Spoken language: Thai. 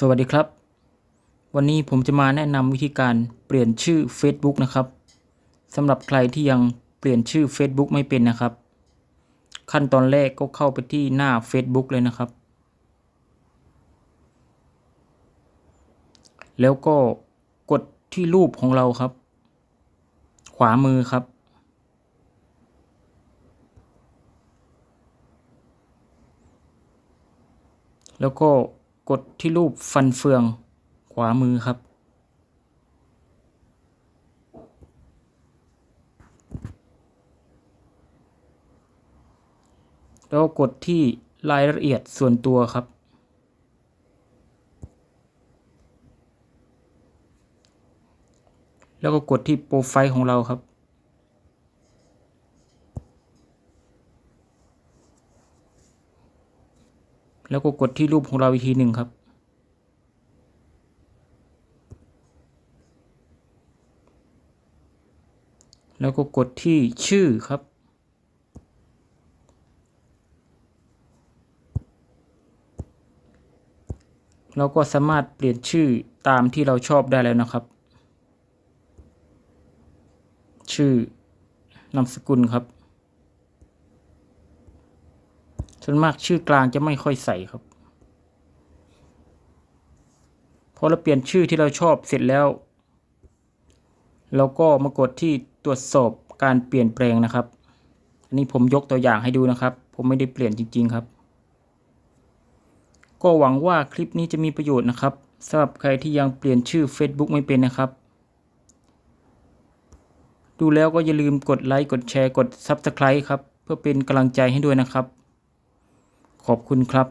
สวัสดีครับ วันนี้ผมจะมาแนะนำวิธีการเปลี่ยนชื่อ Facebook นะครับสำหรับใครที่ยังเปลี่ยนชื่อ Facebook ไม่เป็นนะครับ ขั้นตอนแรกก็เข้าไปที่หน้า Facebook เลยนะครับ แล้วก็กดที่รูปของเราครับ ขวามือครับ แล้วก็ กดที่รูปฟันเฟืองขวามือครับ แล้วกดที่รายละเอียดส่วนตัวครับ แล้วก็กดที่โปรไฟล์ของเราครับ แล้วก็กดที่รูปของเราอีกทีหนึ่งครับ แล้วก็กดที่ชื่อครับ เราก็สามารถเปลี่ยนชื่อตามที่เราชอบได้แล้วนะครับ ชื่อนามสกุลครับ ส่วนมากชื่อกลางจะไม่ค่อยใส่ครับพอเราเปลี่ยนชื่อที่เราชอบเสร็จแล้วเราก็มากดที่ตรวจสอบการเปลี่ยนแปลงนะครับ อันนี้ผมยกตัวอย่างให้ดูนะครับ ผมไม่ได้เปลี่ยนจริง ๆครับ ก็หวังว่าคลิปนี้จะมีประโยชน์นะครับสำหรับใครที่ยังเปลี่ยนชื่อ Facebook ไม่เป็นนะครับ ดูแล้วก็อย่าลืมกดไลค์กดแชร์กด Subscribe ครับ เพื่อเป็นกำลังใจให้ด้วยนะครับ ขอบคุณครับ